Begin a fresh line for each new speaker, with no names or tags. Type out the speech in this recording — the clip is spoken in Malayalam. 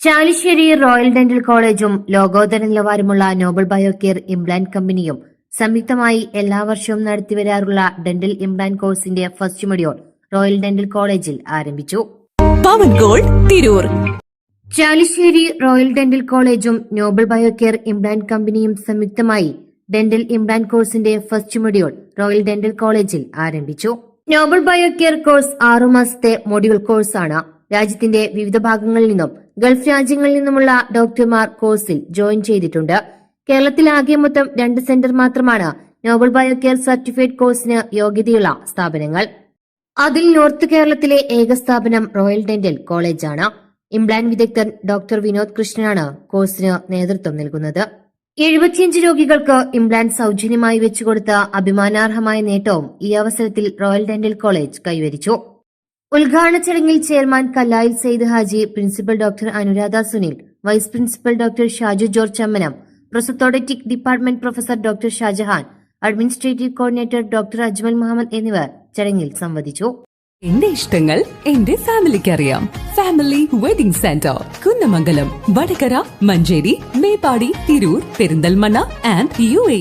ചാലിശ്ശേരി റോയൽ ഡെന്റൽ കോളേജും ലോകോത്തര നിലവാരമുള്ള നോബൽ ബയോകെയർ ഇംപ്ലാന്റ് കമ്പനിയും സംയുക്തമായി എല്ലാ വർഷവും നടത്തിവരാറുള്ള ഡെന്റൽ ഇംപ്ലാന്റ് കോഴ്സിന്റെ ഫസ്റ്റ് മൊഡ്യൂൾ റോയൽ ഡെന്റൽ കോളേജിൽ ആരംഭിച്ചു.
പവൻ ഗോൾ തിരൂർ.
ചാലിശ്ശേരി റോയൽ ഡെന്റൽ കോളേജും നോബൽ ബയോകെയർ ഇംപ്ലാന്റ് കമ്പനിയും സംയുക്തമായി ഡെന്റൽ ഇംപ്ലാന്റ് കോഴ്സിന്റെ ഫസ്റ്റ് മൊഡ്യൂൾ റോയൽ ഡെന്റൽ കോളേജിൽ ആരംഭിച്ചു. നോബൽ ബയോകെയർ കോഴ്സ് ആറുമാസത്തെ മൊഡ്യൂൾ കോഴ്സാണ്. രാജ്യത്തിന്റെ വിവിധ ഭാഗങ്ങളിൽ നിന്നും ഗൾഫ് രാജ്യങ്ങളിൽ നിന്നുമുള്ള ഡോക്ടർമാർ കോഴ്സിൽ ജോയിൻ ചെയ്തിട്ടുണ്ട്. കേരളത്തിൽ ആകെ മൊത്തം രണ്ട് സെന്റർ മാത്രമാണ് നോബൽ ബയോകെയർ സർട്ടിഫിക്കറ്റ് കോഴ്സിന് യോഗ്യതയുള്ള സ്ഥാപനങ്ങൾ. അതിൽ നോർത്ത് കേരളത്തിലെ ഏക സ്ഥാപനം റോയൽ ഡെന്റൽ കോളേജാണ്. ഇംപ്ലാന്റ് വിദഗ്ധൻ ഡോക്ടർ വിനോദ് കൃഷ്ണനാണ് കോഴ്സിന് നേതൃത്വം നൽകുന്നത്. എഴുപത്തിയഞ്ച് രോഗികൾക്ക് ഇംപ്ലാന്റ് സൗജന്യമായി വെച്ചുകൊടുത്ത അഭിമാനാർഹമായ നേട്ടവും ഈ അവസരത്തിൽ റോയൽ ഡെന്റൽ കോളേജ് കൈവരിച്ചു. ഉദ്ഘാടന ചടങ്ങിൽ chairman Kallayil Saeed Haji principal doctor Anuradha Sunil vice principal doctor Shaju George Chammanam prosthodontic department professor doctor Shajahan administrative coordinator doctor Ajmal Muhammad എന്നിവർ ചടങ്ങിൽ സംവദിച്ചു.
എന്റെ ഇഷ്ടങ്ങൾ എന്റെ ഫാമിലിക്ക് അറിയാം family wedding centre Kunnamangalam Vadakara Manjeri Meppadi Tirur Perinthalmanna and U A